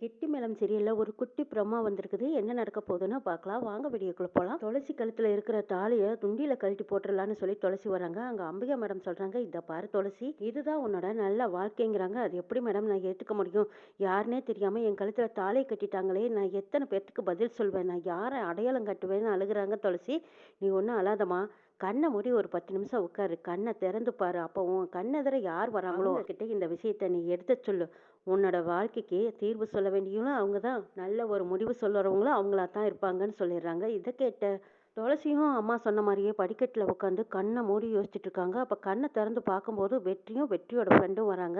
கெட்டி மேளம் சீரியலில் ஒரு குட்டி ப்ரொமோ வந்திருக்குது. என்ன நடக்க போகுதுன்னு பார்க்கலாம். வாங்க வீடியோக்குள்ள போகலாம் துளசி கழுத்தில் இருக்கிற தாலியை துண்டியில் கழட்டி போட்டுடலான்னு சொல்லி துளசி வராங்க. அங்கே அம்பிகா மேடம் சொல்கிறாங்க இதை பாரு துளசி இதுதான் உன்னோட நல்ல வாழ்க்கைங்கிறாங்க. அது எப்படி மேடம் நான் ஏற்றுக்க முடியும்? யாருனே தெரியாமல் என் கழுத்தில் தாலியை கட்டிட்டாங்களே. நான் எத்தனை பேர்த்துக்கு பதில் சொல்வேன்? நான் யாரை அடையாளம் கட்டுவேன்னு அழுகுறாங்க துளசி. நீ ஒன்றும் அழாதம்மா. கண்ணை மூடி ஒரு பத்து நிமிஷம் உட்காரு. கண்ணை திறந்து பாரு. அப்போ உன் கண்ணெதிர யார் வராங்களோ கிட்ட இந்த விஷயத்த நீ எடுத்து சொல்லு. உன்னோட வாழ்க்கைக்கு தீர்வு சொல்ல வேண்டியவங்களும் அவங்க தான் நல்ல ஒரு முடிவு சொல்லுறவங்களும் அவங்களா தான் இருப்பாங்கன்னு சொல்லிடுறாங்க. இதை கேட்ட துளசியும் அம்மா சொன்ன மாதிரியே படிக்கட்டில் உட்காந்து கண்ணை மூடி யோசிச்சுட்டு இருக்காங்க அப்போ கண்ணை திறந்து பார்க்கும்போது வெற்றியும் வெற்றியோட ஃப்ரெண்டும் வராங்க.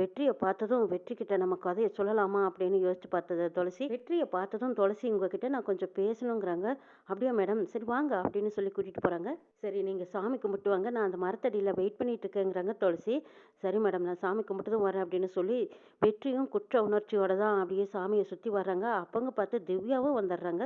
வெற்றியை பார்த்ததும் வெற்றி கிட்ட நம்ம கதையை சொல்லலாமா அப்படின்னு யோசிச்சு பார்த்தது துளசி. வெற்றியை பார்த்ததும் துளசி உங்ககிட்ட நான் கொஞ்சம் பேசணுங்கிறாங்க. அப்படியா மேடம் சரி வாங்க அப்படின்னு சொல்லி கூட்டிகிட்டு போகிறாங்க சரி நீங்கள் சாமி கும்பிட்டு வாங்க. நான் அந்த மரத்தடியில் வெயிட் பண்ணிட்டு இருக்கேங்கிறாங்க துளசி. சரி மேடம் நான் சாமி கும்பிட்டு வரேன் அப்படின்னு சொல்லி வெற்றியும் குற்ற உணர்ச்சியோட தான் அப்படியே சாமியை சுற்றி வர்றாங்க. அப்பங்க பார்த்து திவ்யாவும் வந்துடுறாங்க.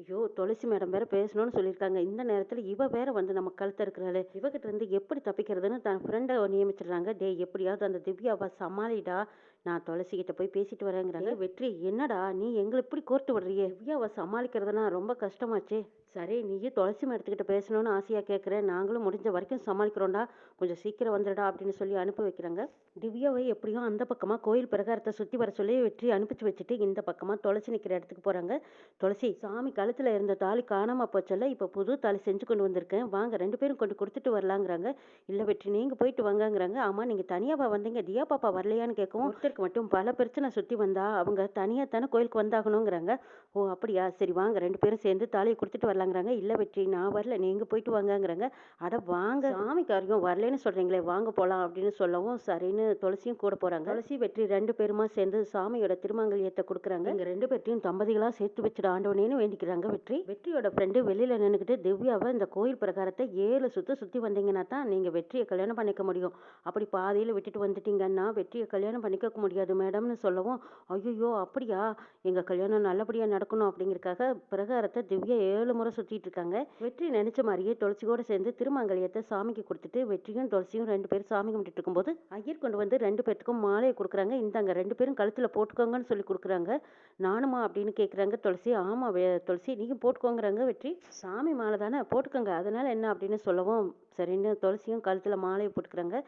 ஐயோ துளசி மேடம் வேற பேசணும்னு சொல்லியிருக்காங்க. இந்த நேரத்தில் இவ வேற வந்து நம்ம கழுத்த இருக்கிறாள் இவகிட்ட இருந்து எப்படி தப்பிக்கிறதுன்னு தன் ஃப்ரெண்டை நியமிச்சிடுறாங்க. டே எப்படியாவது அந்த திவ்யாவை சமாளிடா. நான் துளசி கிட்ட போய் பேசிட்டு வரேங்கிறாங்க. வெற்றி என்னடா நீ எங்களை இப்படி கோர்த்து விடுறியே? திவ்யாவை சமாளிக்கிறதுனா ரொம்ப கஷ்டமாச்சே. சரி நீயும் துளசி மேடத்துக்கிட்ட பேசணும்னு ஆசையாக கேட்குறேன் நாங்களும் முடிஞ்ச வரைக்கும் சமாளிக்கிறோம்டா. கொஞ்சம் சீக்கிரம் வந்துடுடா அப்படின்னு சொல்லி அனுப்பி வைக்கிறாங்க. திவ்யாவை எப்படியும் அந்த பக்கமாக கோயில் பிரகாரத்தை சுற்றி வர சொல்லி வெற்றி அனுப்பிச்சு வச்சுட்டு இந்த பக்கமாக துளசி நிற்கிற இடத்துக்கு போகிறாங்க துளசி சாமி கழுத்தில் இருந்த தாலி காணாமல் போச்சல்ல இப்போ புது தாலி செஞ்சு கொண்டு வந்திருக்கேன். வாங்க ரெண்டு பேரும் கொண்டு கொடுத்துட்டு வரலாங்கிறாங்க. இல்லை வெற்றி நீங்கள் போயிட்டு வாங்கங்கிறாங்க. ஆமாம் நீங்கள் தனியாவா வந்தீங்க. தியா பாப்பா வரலையான்னு கேட்கவும் ஒருத்தருக்கு மட்டும் பல பிரச்சனை சுற்றி வந்தா அவங்க தனியாக தானே கோயிலுக்கு வந்தாகணுங்கிறாங்க. ஓ அப்படியா? சரி வாங்க. ரெண்டு பேரும் சேர்ந்து தாலியை கொடுத்துட்டு வரலாங்கிறாங்க. இல்லை வெற்றி நான் வரல. நீங்கள் போயிட்டு வாங்கங்கிறாங்க. அட வாங்க. சாமிக்காரியும் வரலன்னு சொல்கிறீங்களே வாங்க போகலாம் அப்படின்னு சொல்லவும் சரின்னு துளசியும் கூட போகிறாங்க துளசி வெற்றி ரெண்டு பேருமா சேர்ந்து சாமியோட திருமங்கல்யத்தை கொடுக்குறாங்க. இங்கே ரெண்டு பேர்த்தையும் தம்பதிகளாக சேர்த்து வச்சுட ஆண்டவனேன்னு வேண்டிக்கிறாங்க வெற்றி. வெற்றியோட ஃப்ரெண்டு வெளியில் நின்றுக்கிட்டு திவ்யாவை இந்த கோயில் பிரகாரத்தை ஏழு சுற்று சுற்றி வந்தீங்கன்னா தான் நீங்கள் வெற்றியை கல்யாணம் பண்ணிக்க முடியும். அப்படி பாதியில் விட்டுட்டு வந்துட்டீங்கன்னா வெற்றியை கல்யாணம் பண்ணிக்க முடியாது மேடம்னு சொல்லவும் ஐயோ அப்படியா? எங்கள் கல்யாணம் நல்லபடியாக நடக்கணும் அப்படிங்கிறக்காக பிரகாரத்தை திவ்யா ஏழு முறை சுற்றிட்டு இருக்காங்க. வெற்றி நினைச்ச மாதிரியே துளசியோட சேர்ந்து திருமங்கல்யத்தை சாமிக்கு கொடுத்துட்டு வெற்றியும் துளசியும் ரெண்டு பேரும் சாமி கும்பிட்டு இருக்கும்போது ஐயர் கொண்டு வந்து ரெண்டு பேர்த்துக்கும் மாலையை கொடுக்குறாங்க. இந்தாங்க ரெண்டு பேரும் கழுத்தில் போட்டுக்கோங்கன்னு சொல்லி கொடுக்குறாங்க. நானுமா அப்படின்னு கேட்குறாங்க துளசி. ஆமாம் துளசி நீங்கள் போட்டுக்கோங்கிறாங்க வெற்றி. சாமி மாலை தானே போட்டுக்கோங்க. அதனால என்ன? அப்படின்னு சொல்லவும் சரின்னு துளசியும் கழுத்தில் மாலையை போட்டுக்கிறாங்க.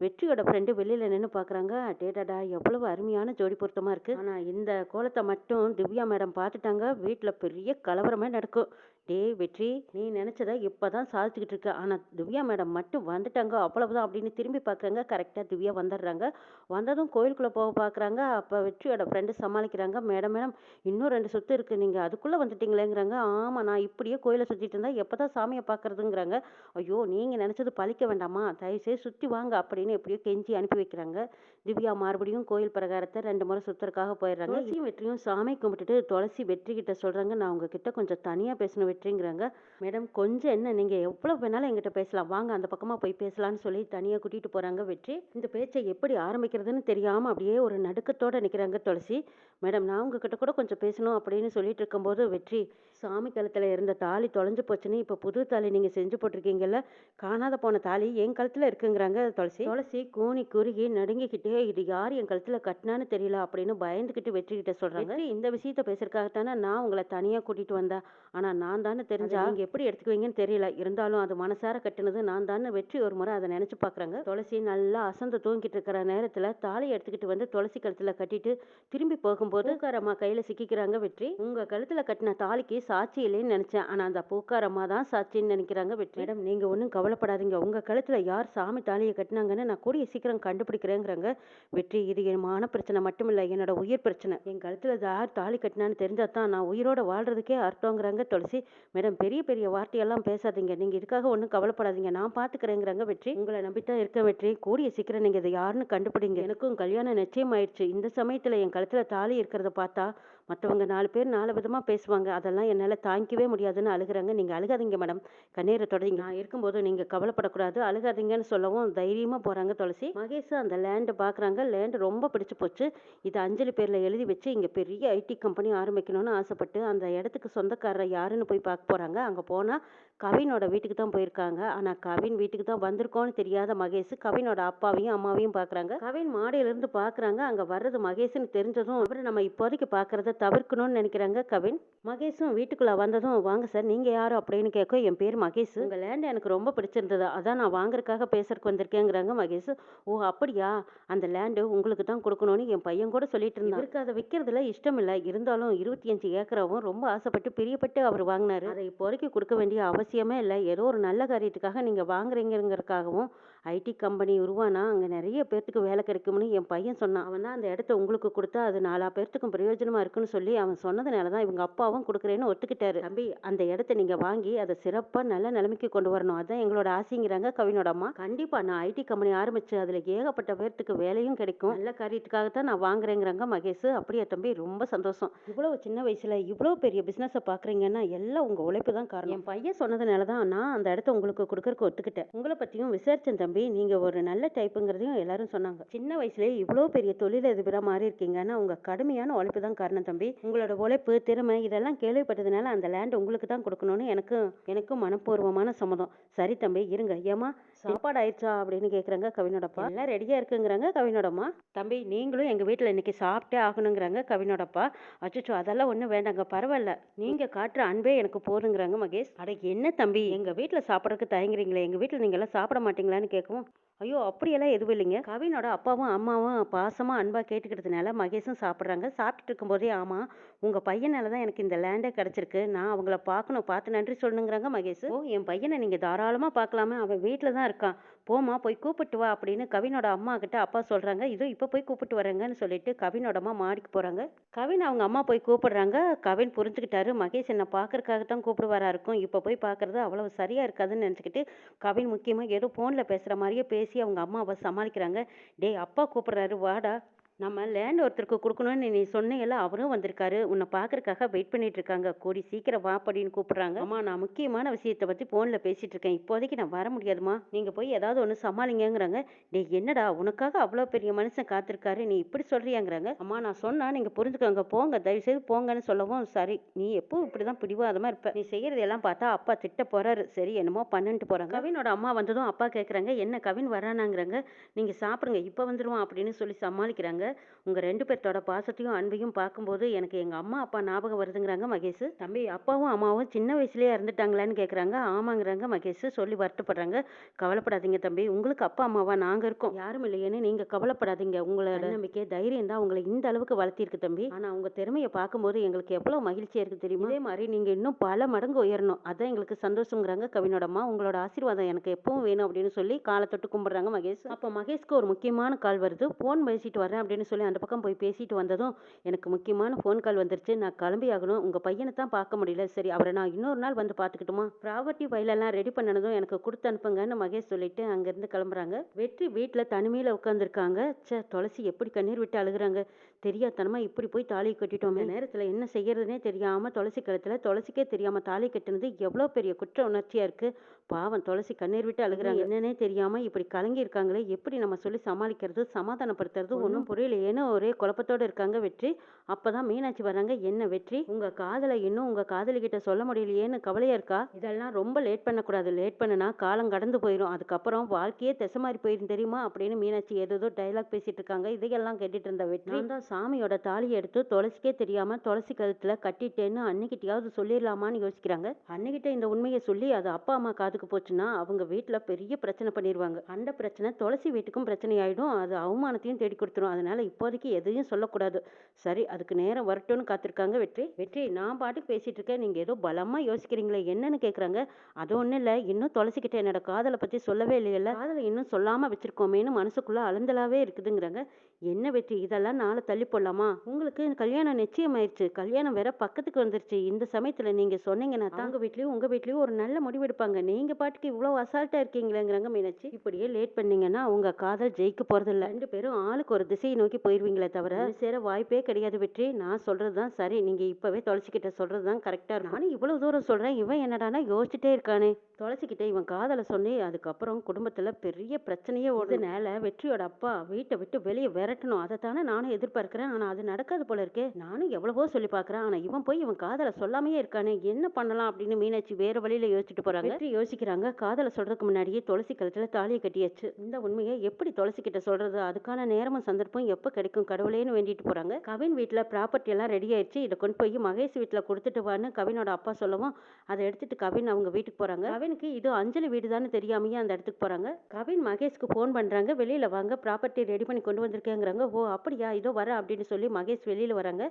வெற்றியோட ஃப்ரெண்டு வெளியில் நின்று பார்க்குறாங்க டேடாடா எவ்வளவு அருமையான ஜோடி பொருத்தமாக இருக்குது ஆனால் இந்த கோலத்தை மட்டும் திவ்யா மேடம் பார்த்துட்டாங்க வீட்டில் பெரிய கலவரமே நடக்கும். டேய் வெற்றி நீ நினச்சதை இப்போ தான் சாதிச்சுக்கிட்டு இருக்க. ஆனால் திவ்யா மேடம் மட்டும் வந்துட்டாங்க. அவ்வளவுதான் அப்படின்னு திரும்பி பார்க்குறாங்க கரெக்டாக திவ்யா வந்துடுறாங்க. வந்ததும் கோயிலுக்குள்ளே போக பார்க்குறாங்க அப்போ வெற்றியோட ஃப்ரெண்டு சமாளிக்கிறாங்க. மேடம் மேடம் இன்னும் ரெண்டு சொத்து இருக்குது நீங்கள் அதுக்குள்ளே வந்துட்டீங்களேங்கிறாங்க. ஆமாம் நான் இப்படியே கோயிலை சுற்றிட்டு இருந்தால் எப்போ தான் சாமியை பார்க்குறதுங்கிறாங்க ஐயோ நீங்கள் நினச்சது பழிக்க வேண்டாமா? தயவுசெய்து சுற்றி வாங்க. அப்படி அப்படின்னு எப்படியோ கெஞ்சி அனுப்பி வைக்கிறாங்க. திவ்யா மறுபடியும் கோயில் பிரகாரத்தை ரெண்டு முறை சுற்றுறதுக்காக போயிடுறாங்க. துளசியும் வெற்றியும் சாமி கும்பிட்டுட்டு துளசி வெற்றி கிட்ட சொல்கிறாங்க நான் உங்ககிட்ட கொஞ்சம் தனியாக பேசணும் வெற்றிங்கிறாங்க. மேடம் கொஞ்சம் என்ன நீங்கள் எவ்வளோ வேணாலும் எங்கிட்ட பேசலாம். வாங்க அந்த பக்கமாக போய் பேசலாம்னு சொல்லி தனியாக கூட்டிகிட்டு போகிறாங்க வெற்றி. இந்த பேச்சை எப்படி ஆரம்பிக்கிறதுன்னு தெரியாமல் அப்படியே ஒரு நடுக்கத்தோடு நிற்கிறாங்க துளசி. மேடம் நான் உங்ககிட்ட கூட கொஞ்சம் பேசணும் அப்படின்னு சொல்லிட்டு இருக்கும்போது வெற்றி சாமி கழுத்தில் இருந்த தாலி தொலைஞ்சு போச்சுன்னு இப்போ புது தாலி நீங்கள் செஞ்சு போட்டிருக்கீங்கல்ல காணாத போன தாலி என் கழுத்தில் இருக்குங்கிறாங்க துளசி. துளசி கூனி குறுகி நடுங்கிக்கிட்டே இது யார் என் கழுத்தில் கட்டினான்னு தெரியல அப்படின்னு பயந்துக்கிட்டு வெற்றி கிட்ட சொல்கிறாங்க இந்த விஷயத்த பேசுறதுக்காகத்தானே நான் உங்களை தனியாக கூட்டிகிட்டு வந்தேன் ஆனால் நான் தானே தெரிஞ்சா நீங்கள் எப்படி எடுத்துக்குவீங்கன்னு தெரியல. இருந்தாலும் அது மனசார கட்டினது நான் தானே வெற்றி ஒரு முறை அதை நினச்சி பார்க்குறாங்க துளசி நல்லா அசந்து தூங்கிட்டு இருக்கிற நேரத்தில் தாலி எடுத்துக்கிட்டு வந்து துளசி கழுத்தில் கட்டிட்டு திரும்பி போகும்போது பூக்காரம்மா கையில் சிக்கிக்கிறாங்க வெற்றி. உங்கள் கழுத்தில் கட்டின தாலிக்கு சாட்சி இல்லைன்னு நினச்சேன். ஆனால் அந்த பூக்காரம்மா தான் சாட்சின்னு நினைக்கிறாங்க வெற்றி. மேடம் நீங்கள் ஒன்றும் கவலைப்படாதீங்க. உங்கள் கழுத்தில் யார் சாமி தாலியை கட்டினாங்கன்னு நான் கூடிய சீக்கிரம் கண்டுபிடிக்கிறேங்கிறாங்க. வெற்றி இது என் மான பிரச்சனை மட்டும் இல்லை என்னோட உயிர் பிரச்சனை. என் கழுத்தில் யார் தாலி கட்டினான்னு தெரிஞ்சா தான் நான் உயிரோட வாழ்றதுக்கே அர்த்தங்கிறாங்க துளசி. மேடம் பெரிய பெரிய வார்த்தையெல்லாம் பேசாதீங்க. நீங்கள் இதுக்காக ஒன்றும் கவலைப்படாதீங்க. நான் பார்த்துக்கிறேங்கிறாங்க வெற்றி. உங்களை நம்பித்தான் இருக்க வெற்றி. கூடிய சீக்கிரம் நீங்கள் இதை யாருன்னு கண்டுபிடிங்க. எனக்கும் கல்யாணம் நிச்சயம் ஆயிடுச்சு இந்த சமயத்தில் என் கழுத்தில் தாலி இருக்கிறத பார்த்தா மற்றவங்க நாலு பேர் நாலு விதமாக பேசுவாங்க. அதெல்லாம் என்னால் தாங்கிக்கவே முடியாதுன்னு அழுகுறாங்க. நீங்கள் அழுகாதீங்க மேடம். கண்ணீரை தொடங்க. நான் இருக்கும்போது நீங்கள் கவலைப்படக்கூடாது. அழுகாதீங்கன்னு சொல்லவும் தைரியமாக போகிறாங்க துளசி. மகேஷ் அந்த லேண்டை பார்க்குறாங்க லேண்டு ரொம்ப பிடிச்சி போச்சு. இது அஞ்சலி பேரில் எழுதி வச்சு இங்கே பெரிய ஐடி கம்பெனி ஆரம்பிக்கணும்னு ஆசைப்பட்டு அந்த இடத்துக்கு சொந்தக்காரர் யாருன்னு போய் பார்க்க போகிறாங்க அங்கே போனால் கவினோட வீட்டுக்கு தான் போயிருக்காங்க. ஆனால் கவின் வீட்டுக்கு தான் வந்திருக்கோன்னு தெரியாத மகேஷ் கவினோட அப்பாவையும் அம்மாவையும் பார்க்குறாங்க கவின் மாடியிலேருந்து பார்க்குறாங்க அங்கே வர்றது மகேஷ்னு தெரிஞ்சதும் அப்புறம் நம்ம இப்போதைக்கு பார்க்குறத தவிர்க்கணும்னு நினைக்கிறாங்க கவின். மகேஷும் வீட்டுக்குள்ளே வந்ததும் வாங்க சார் நீங்கள் யாரும் அப்படின்னு கேட்க என் பேர் மகேஷ். உங்கள் லேண்ட் எனக்கு ரொம்ப பிடிச்சிருந்தது. அதான் நான் வாங்குறதுக்காக பேசுறதுக்கு வந்திருக்கேங்கிறாங்க மகேஷ். ஓ அப்படியா? அந்த லேண்டு உங்களுக்கு தான் கொடுக்கணும்னு என் பையன் கூட சொல்லிட்டு இருந்தான். இவருக்கு அதை விற்கிறதுல இஷ்டம் இல்லை. இருந்தாலும் இருபத்தி அஞ்சு ஏக்கராவும் ரொம்ப ஆசைப்பட்டு பிரியப்பட்டு அவர் வாங்கினாரு. அதை இப்போதைக்கு கொடுக்க வேண்டிய அவசியம் இல்லை. ஏதோ ஒரு நல்ல காரியத்துக்காக நீங்கள் வாங்குறீங்கிறதுக்காகவும் ஐடி கம்பெனி உருவானா அங்கே நிறைய பேர்த்துக்கு வேலை கிடைக்கும்னு என் பையன் சொன்னான். அவன் தான் அந்த இடத்த உங்களுக்கு கொடுத்தா அது நாலா பேர்த்துக்கும் பிரயோஜனமாக இருக்குன்னு சொல்லி அவன் சொன்னதுனால தான் இவங்க அப்பாவும் கொடுக்குறேன்னு ஒத்துக்கிட்டாரு. தம்பி அந்த இடத்த நீங்கள் வாங்கி அதை சிறப்பாக நல்ல நிலைமைக்கு கொண்டு வரணும். அதுதான் எங்களோட ஆசைங்கிறாங்க கவினோட அம்மா. கண்டிப்பாக நான் ஐடி கம்பெனி ஆரம்பிச்சு அதில் ஏகப்பட்ட பேர்த்துக்கு வேலையும் கிடைக்கும். நல்ல காரியத்துக்காக தான் நான் வாங்குறேங்கிறாங்க மகேஷ். அப்படியே தம்பி? ரொம்ப சந்தோஷம். இவ்வளோ சின்ன வயசில் இவ்வளோ பெரிய பிஸ்னஸை பார்க்குறீங்கன்னா எல்லாம் உங்கள் உழைப்பு தான் காரணம். என் பையன் சொன்னதுனால தான் நான் அந்த இடத்த உங்களுக்கு கொடுக்கறக்கு ஒத்துக்கிட்டேன். உங்களை பற்றியும் விசாரிச்சேன் தம்பி. தம்பி நீங்கள் ஒரு நல்ல டைப்புங்கிறதையும் எல்லாரும் சொன்னாங்க. சின்ன வயசுலேயே இவ்வளோ பெரிய தொழிலதிபராக மாறி இருக்கீங்கன்னா உங்கள் கடுமையான உழைப்பு தான் காரணம் தம்பி. உங்களோட உழைப்பு திறமை இதெல்லாம் கேள்விப்பட்டதுனால அந்த லேண்ட் உங்களுக்கு தான் கொடுக்கணும்னு எனக்கு எனக்கும் மனப்பூர்வமான சம்மதம். சரி தம்பி இருங்க. ஏமா சாப்பாடு ஆயிடுச்சா அப்படின்னு கேட்குறாங்க கவினோடப்பா. எல்லாம் ரெடியாக இருக்குங்கிறாங்க கவினோடம்மா. தம்பி நீங்களும் எங்கள் வீட்டில் இன்னைக்கு சாப்பிட்டே ஆகணுங்கிறாங்க கவினோடப்பா. அச்சோ அதெல்லாம் ஒன்றும் வேண்டாங்க பரவாயில்ல. நீங்கள் காட்டுற அன்பே எனக்கு போதுங்கிறாங்க மகேஷ். அட என்ன தம்பி? எங்கள் வீட்டில் சாப்பிட்றதுக்கு தயங்குறீங்களே. எங்கள் வீட்டில் நீங்கள் எல்லாம் சாப்பிட மாட்டீங்களான்னு கேட்கவும் ஐயோ அப்படியெல்லாம் எதுவும் இல்லைங்க. கவினோட அப்பாவும் அம்மாவும் பாசமாக அன்பாக கேட்டுக்கிறதுனால மகேஷும் சாப்பிட்றாங்க. சாப்பிட்டுட்டு இருக்கும்போதே ஆமாம் உங்கள் பையனால தான் எனக்கு இந்த லேண்டே கிடச்சிருக்கு. நான் அவங்கள பார்க்கணும். பார்த்து நன்றி சொல்லணுங்கிறாங்க மகேஷ். ஓ என் பையனை நீங்கள் தாராளமாக பார்க்கலாமே. அவன் வீட்டில் தான் இருக்கான். போமா போய் கூப்பிட்டு வா அப்படின்னு கவினோட அம்மா கிட்ட அப்பா சொல்கிறாங்க இதோ இப்போ போய் கூப்பிட்டு வரேங்கன்னு சொல்லிட்டு கவினோட அம்மா மாடிக்கு போகிறாங்க கவின் அவங்க அம்மா போய் கூப்பிடுறாங்க. கவின் புரிஞ்சுக்கிட்டாரு. மகேஷ் என்னை பார்க்கறக்காக தான் கூப்பிடுவாரா இருக்கும். இப்போ போய் பார்க்கறது அவ்வளவு சரியாக இருக்காதுன்னு நினச்சிக்கிட்டு கவின் முக்கியமாக ஏதோ ஃபோனில் பேசுகிற மாதிரியே பேசி அவங்க அம்மாவை சமாளிக்கிறாங்க. டேய் அப்பா கூப்பிடுறாரு. வாடா. நம்ம லேண்ட் ஒருத்தருக்கு கொடுக்கணும்னு நீ சொன்னீங்கல்ல அவரும் வந்திருக்காரு. உன்னை பார்க்கறக்காக வெயிட் பண்ணிட்டு இருக்காங்க. கூடி சீக்கிரம் வா அப்படின்னு கூப்பிடுறாங்க. அம்மா நான் முக்கியமான விஷயத்தை பற்றி ஃபோனில் பேசிட்டு இருக்கேன். இப்போதைக்கு நான் வர முடியாதுமா நீங்கள் போய் ஏதாவது ஒன்று சமாளிங்கங்கிறாங்க. டே என்னடா உனக்காக அவ்வளோ பெரிய மனுஷன் காத்திருக்காரு. நீ இப்படி சொல்றியாங்கிறாங்க. அம்மா நான் சொன்னா நீங்கள் புரிஞ்சுக்கோங்க. போங்க தயவுசெய்து போங்கன்னு சொல்லவும் சரி. நீ எப்பவும் இப்படி தான் பிடிவாதமாக இருப்ப. நீ செய்யறதெல்லாம் பார்த்தா அப்பா திட்ட போறாரு. சரி என்னமோ பண்ணிட்டு போறாங்க. கவினோட அம்மா வந்ததும் அப்பா கேட்குறாங்க என்ன கவின் வரானாங்கிறாங்க. நீங்கள் சாப்பிடுங்க. இப்போ வந்துடுவான் அப்படின்னு சொல்லி சமாளிக்கிறாங்க. உங்கள் ரெண்டு பேர்த்தோட பாசத்தையும் அன்பையும் பார்க்கும்போது எனக்கு எங்கள் அம்மா அப்பா ஞாபகம் வருதுங்கிறாங்க மகேஷ். தம்பி அப்பாவும் அம்மாவும் சின்ன வயசுலேயே இறந்துட்டாங்களான்னு கேட்குறாங்க ஆமாங்கிறாங்க மகேஷ். சொல்லி வருத்தப்படுறாங்க. கவலைப்படாதீங்க தம்பி. உங்களுக்கு அப்பா அம்மாவா நாங்கள் இருக்கோம். யாரும் இல்லையேன்னு நீங்கள் கவலைப்படாதீங்க. உங்களோட நம்பிக்கை தைரியம் தான் உங்களை இந்த அளவுக்கு வளர்த்திருக்கு தம்பி. ஆனால் உங்கள் திறமையை பார்க்கும்போது எங்களுக்கு எவ்வளோ மகிழ்ச்சியாக இருக்குது தெரியுமா? அதே மாதிரி நீங்கள் இன்னும் பல மடங்கு உயரணும். அதான் எங்களுக்கு சந்தோஷங்கிறாங்க கவினோட அம்மா. உங்களோட ஆசீர்வாதம் எனக்கு எப்பவும் வேணும் அப்படின்னு சொல்லி காலை தொட்டு மகேஷ். அப்போ மகேஷ்க்கு ஒரு முக்கியமான கால் வருது. ஃபோன் பேசிட்டு வரேன் அப்படின்னு சொல்லி அந்த பக்கம் போய் பேசிட்டு வந்ததும் எனக்கு முக்கியமான ஃபோன் கால் வந்துருச்சு. நான் கிளம்பி ஆகணும். உங்கள் பையனை தான் பார்க்க முடியல. சரி அவரை நான் இன்னொரு நாள் வந்து பார்த்துக்கிட்டுமா? ப்ராப்பர்ட்டி ஃபைலெல்லாம் ரெடி பண்ணனதும் எனக்கு கொடுத்து அனுப்புங்கன்னு மகேஷ் சொல்லிட்டு அங்கேருந்து கிளம்புறாங்க. வெற்றி வீட்டில் தனிமையில் உட்காந்துருக்காங்க ச்சே துளசி எப்படி கண்ணீர் விட்டு அழுகுறாங்க. தெரியாதனமா இப்படி போய் தாலி கட்டிட்டோமே. நேரத்தில் என்ன செய்யறதுனே தெரியாமல் துளசி கழுத்தில் துளசிக்கே தெரியாமல் தாலி கட்டினது எவ்வளோ பெரிய குற்ற உணர்ச்சியாக இருக்குது பாவம் துளசி கண்ணீர் விட்டு அழுகுறாங்க. என்னன்னே தெரியாமல் இப்படி கலங்கி இருக்காங்களே எப்படி நம்ம சொல்லி சமாளிக்கிறது சமாதானப்படுத்துறது ஒன்றும் புரியலையேன்னு ஒரே குழப்பத்தோடு இருக்காங்க வெற்றி. அப்பதான் மீனாட்சி வராங்க என்ன வெற்றி? உங்க காதலை இன்னும் உங்க காதலி கிட்ட சொல்ல முடியலையேன்னு கவலையா இருக்கா? இதெல்லாம் ரொம்ப லேட் பண்ணக்கூடாது. லேட் பண்ணுனா காலம் கடந்து போயிடும் அதுக்கப்புறம் வாழ்க்கையே திசை மாறி போயிடும் தெரியுமா? அப்படின்னு மீனாட்சி ஏதோ டைலாக் பேசிட்டு இருக்காங்க. இதையெல்லாம் கேட்டுட்டு இருந்த வெற்றி. தான் சாமியோட தாலியை எடுத்து துளசிக்கே தெரியாம துளசி கழுத்துல கட்டிட்டேன்னு அன்னைக்கிட்டையாவது சொல்லிடலாமான்னு யோசிக்கிறாங்க. அன்னைக்கிட்ட இந்த உண்மையை சொல்லி அது அப்பா அம்மா காதுக்கு போச்சுன்னா அவங்க வீட்டுல பெரிய பிரச்சனை பண்ணிடுவாங்க அந்த பிரச்சனை துளசி வீட்டுக்கும் பிரச்சனை ஆயிடும் அது அவமானத்தையும் தேடி கொடுத்துரும். அதனால இப்போதைக்கு எதையும் சொல்லக்கூடாது. சரி அதுக்கு நேரம் வரட்டும்னு காத்திருக்காங்க வெற்றி. வெற்றி நான் பாட்டுக்கு பேசிட்டு இருக்கேன். நீங்க ஏதோ பலமா யோசிக்கிறீங்களே என்னன்னு கேக்குறாங்க. அது ஒண்ணு இல்ல. இன்னும் துளசிக்கிட்ட என்னோட காதலை பத்தி சொல்லவே இல்லையில காதலை இன்னும் சொல்லாம வச்சிருக்கோமேன்னு மனசுக்குள்ள அலந்தலாவே இருக்குதுங்கிறாங்க. என்ன வெற்றி? இதெல்லாம் நாளை தள்ளி போடலாமா? உங்களுக்கு கல்யாணம் நிச்சயம் ஆயிடுச்சு கல்யாணம் வேற பக்கத்துக்கு வந்துருச்சு. இந்த சமயத்துல நீங்க சொன்னீங்கன்னா தான் உங்க வீட்லயும் உங்க வீட்லயும் ஒரு நல்ல முடிவு எடுப்பாங்க. நீங்க பாட்டுக்கு இவ்வளவு அசால்ட்டா இருக்கீங்களேங்கிறாங்க மீனாட்சி. இப்படியே லேட் பண்ணீங்கன்னா உங்க காதல் ஜெயிக்க போறது இல்ல ரெண்டு பேரும் ஆளுக்கு ஒரு திசையை நோக்கி போயிருவீங்களே தவிர சேர வாய்ப்பே கிடையாது வெற்றி. நான் சொல்றது தான் சரி. நீங்க இப்பவே துளசிக்கிட்ட சொல்றது தான் கரெக்டா இருக்கும். நானும் இவ்வளவு தூரம் சொல்றேன். இவன் என்னடானா யோசிச்சுட்டே இருக்கானே. துளசிக்கிட்ட இவன் காதலை சொன்னி அதுக்கப்புறம் குடும்பத்துல பெரிய பிரச்சனையே ஓடுறதுனால வெற்றியோட அப்பா வீட்டை விட்டு வெளியே விரட்டி மிரட்டணும் அதைத்தானே நானும் பார்க்குறேன். ஆனால் அது நடக்காது போல இருக்கே. நானும் எவ்வளவோ சொல்லி பார்க்குறேன். ஆனால் இவன் போய் இவன் காதலை சொல்லாமையே இருக்கானே. என்ன பண்ணலாம் அப்படின்னு மீனாட்சி வேறு வழியில் யோசிச்சுட்டு போகிறாங்க வெற்றி யோசிக்கிறாங்க. காதலை சொல்றதுக்கு முன்னாடியே துளசி கழுத்தில் தாலியை கட்டியாச்சு. இந்த உண்மையை எப்படி துளசி கிட்ட சொல்கிறது அதுக்கான நேரமும் சந்தர்ப்பம் எப்போ கிடைக்கும் கடவுளேன்னு வேண்டிட்டு போகிறாங்க கவின் வீட்டில் ப்ராப்பர்ட்டி எல்லாம் ரெடி ஆயிடுச்சு. இதை கொண்டு போய் மகேஷ் வீட்டில் கொடுத்துட்டு வான்னு கவினோட அப்பா சொல்லவும் அதை எடுத்துட்டு கவின் அவங்க வீட்டுக்கு போகிறாங்க கவினுக்கு இது அஞ்சலி வீடுதான்னு தெரியாமையே அந்த இடத்துக்கு போகிறாங்க கவின் மகேஷ்க்கு ஃபோன் பண்ணுறாங்க வெளியில் வாங்க ப்ராப்பர்ட்டி ரெடி பண்ணி கொண்டு வந்திருக்கேங்கிறாங்க. ஓ அப்படியா? இதோ வர அப்படின்னு சொல்லி மகேஷ் வெளியில வராங்க.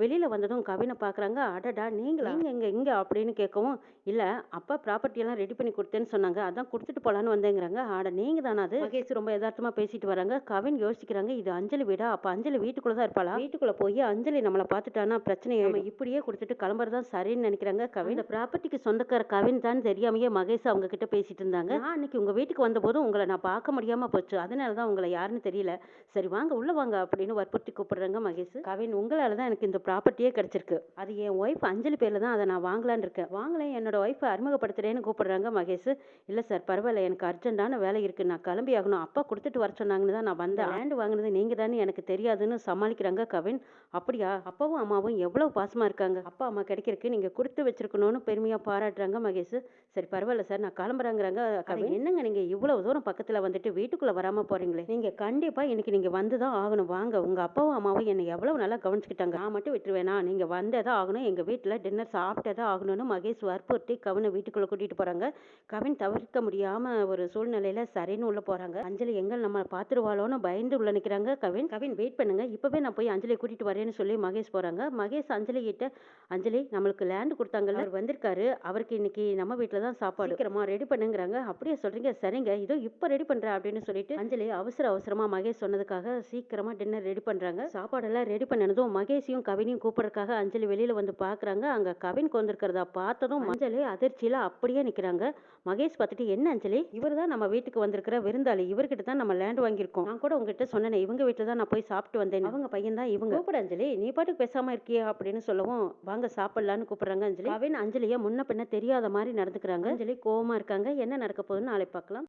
வெளியில வந்ததும் கவினை பாக்குறாங்க. அடடா நீங்களா? நீங்க எங்க எங்க அப்படின்னு கேட்கவும் இல்ல அப்பா ப்ராப்பர்ட்டி எல்லாம் ரெடி பண்ணி கொடுத்தேன்னு சொன்னாங்க. அதான் கொடுத்துட்டு போலான்னு வந்தேங்கிறாங்க. ஆட நீங்க தானா அது? மகேஷ் ரொம்ப யதார்த்தமா பேசிட்டு வராங்க. கவின் யோசிக்கிறாங்க இது அஞ்சலி வீடா? அப்ப அஞ்சலி வீட்டுக்குள்ள தான் இருப்பாளா? வீட்டுக்குள்ள போய் அஞ்சலி நம்மள பாத்துட்டானா பிரச்சனை நம்ம இப்படியே கொடுத்துட்டு கிளம்புறதான் சரின்னு நினைக்கிறாங்க கவின். இந்த ப்ராப்பர்ட்டிக்கு சொந்தக்கார கவின் தான் தெரியாமையே மகேஷ் அவங்க கிட்ட பேசிட்டு இருந்தாங்க. நான் அன்னைக்கு உங்க வீட்டுக்கு வந்தபோதும் உங்களை நான் பார்க்க முடியாம போச்சு. அதனால தான் உங்களை யாருன்னு தெரியல. சரி வாங்க உள்ள வாங்க அப்படின்னு வற்புறுத்தி கூப்பிடுறாங்க மகேஷ். கவின் உங்களால தான் எனக்கு இந்த ப்ராப்பர்ட்டியே கிடைச்சிருக்கு. அது என் ஒய்ஃப் அஞ்சலி பேர்ல தான் அதை நான் வாங்கலான்னு இருக்கேன். வாங்கலேன் என்னோட ஒய்ஃபை அறிமுகப்படுத்துறேன்னு கூப்பிடுறாங்க மகேஷ். இல்ல சார் பரவாயில்ல எனக்கு அர்ஜென்ட்டான வேலை இருக்கு. நான் கிளம்பி ஆகணும். அப்பா கொடுத்துட்டு வர சொன்னாங்கன்னு தான் நான் வந்தேன். லேண்ட் வாங்கினது நீங்க தானே எனக்கு தெரியாதுன்னு சமாளிக்கிறாங்க கவின். அப்படியா? அப்பாவும் அம்மாவும் எவ்வளவு பாசமா இருக்காங்க. அப்பா அம்மா கிடைக்கிறதுக்கு நீங்க கொடுத்து வச்சிருக்கணும்னு பெருமையா பாராட்டுறாங்க மகேஷ். சரி பரவாயில்ல சார் நான் கிளம்புறாங்கிறாங்க கவின். என்னங்க நீங்க இவ்வளவு தூரம் பக்கத்துல வந்துட்டு வீட்டுக்குள்ள வராம போறீங்களே? நீங்க கண்டிப்பா இன்னைக்கு நீங்க வந்து தான் ஆகணும். வாங்க உங்க அப்பாவும் அம்மாவும் என்னை எவ்வளவு நல்லா கவனிச்சுக்கிட்டாங்க. நான் மட்டும் விட்டுருவேனா? நீங்க வந்தே தான் ஆகணும். எங்க வீட்டில் டின்னர் சாப்பிட்டே தான் ஆகணும்னு மகேஷ் வற்புறுத்தி கவினை வீட்டுக்குள்ள கூட்டிட்டு போறாங்க. கவின் தவிர்க்க முடியாம ஒரு சூழ்நிலையில சரின்னு உள்ள போறாங்க. அஞ்சலி எங்கள் நம்ம பாத்துருவாளோன்னு பயந்து உள்ள நிக்கிறாங்க கவின். கவின் வெயிட் பண்ணுங்க. இப்பவே நான் போய் அஞ்சலி கூட்டிட்டு வரேன்னு சொல்லி மகேஷ் போறாங்க. மகேஷ் அஞ்சலி கிட்ட அஞ்சலி நம்மளுக்கு லேண்ட் கொடுத்தாங்கல்ல. அவர் வந்திருக்காரு. அவருக்கு இன்னைக்கு நம்ம வீட்டில் தான் சாப்பாடு. சீக்கிரமா ரெடி பண்ணுங்கிறாங்க. அப்படியே சொல்றீங்க. சரிங்க. இதோ இப்போ ரெடி பண்றேன் அப்படின்னு சொல்லிட்டு அஞ்சலி அவசர அவசரமா மகேஷ் சொன்னதுக்காக சீக்கிரமா டின்னர் ரெடி பண்றாங்க. சாப்பாடெல்லாம் ரெடி பண்ணினதும் மகேஷையும் கவினையும் கூப்பிடுறதுக்காக அஞ்சலி வெளியில வந்து பாக்குறாங்க. அங்க கவின் கொண்டிருக்கிறதா பார்த்ததும் அஞ்சலி அதிர்ச்சியில அப்படியே நிக்கிறாங்க. மகேஷ் பார்த்துட்டு என்ன அஞ்சலி? இவர் தான் நம்ம வீட்டுக்கு வந்திருக்கிற விருந்தாளி. இவர்கிட்ட தான் நம்ம லேண்ட் வாங்கியிருக்கோம். நான் கூட உங்ககிட்ட சொன்னேனே இவங்க வீட்டில் தான் நான் போய் சாப்பிட்டு வந்தேன் அவங்க பையன் தான் இவங்க. கூப்பிட அஞ்சலி நீ பாட்டுக்கு பேசாம இருக்கியா? அப்படின்னு சொல்லவும் வாங்க சாப்பிடலான்னு கூப்பிடுறாங்க அஞ்சலி. கவின் அஞ்சலியை முன்ன பின்ன தெரியாத மாதிரி நடந்துக்கிறாங்க. அஞ்சலி கோவமா இருக்காங்க. என்ன நடக்க போகுதுன்னு நாளை பார்க்கலாம்.